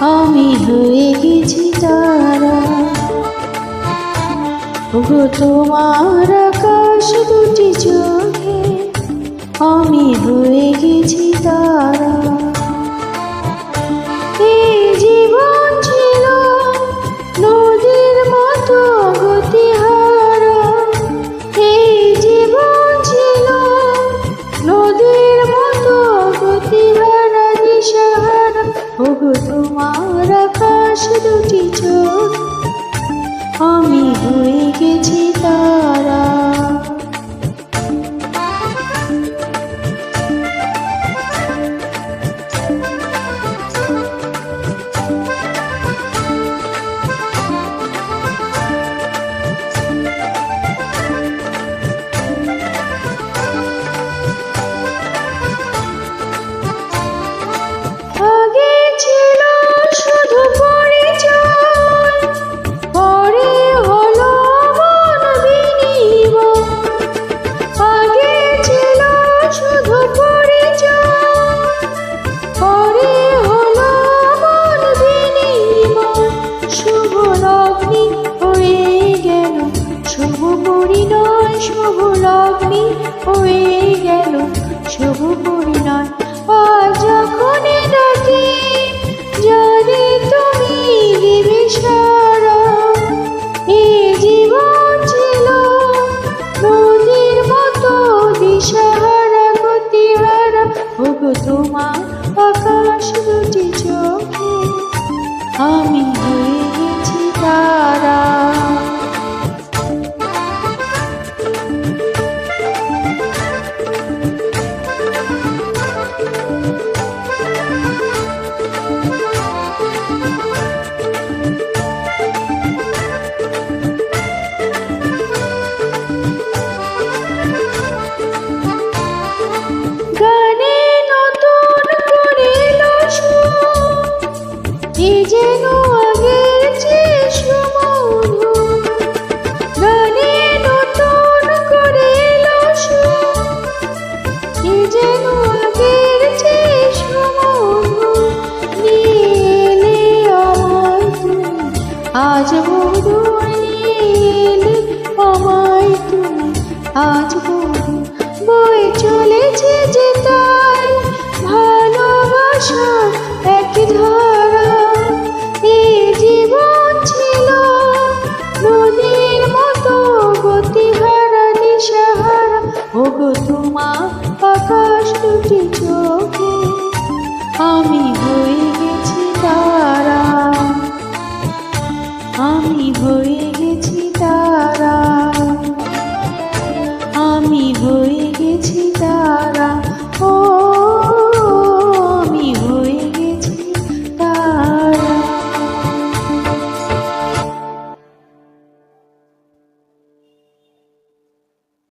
আমি হয়ে গেছি তারা। ওগো তোমার আকাশ দুটি চোখে, আমি হয়ে গেছি তারা। এই জীবন নদীর মতো নদীর মতো দুটি চোখ আমি হয়ে গেছি তারা শুভ পরিণয় শুভ লগ্নি হয়ে গেল। শুভ পরিণয় আজ যখনই ডাকি জানি তুমি তোমার আজ নিয়ে এলে আমায় তুমি, আজ মধুর বয়ে চলেছে যে তাই ভালোবাসার এক ধারা। এই জীবন ছিল নদীর মতো গতিহারা দিশাহারা ওগো তোমার আকাশ দুটি চোখে, আমি হয়ে তারা আমি হয়ে গেছি তারা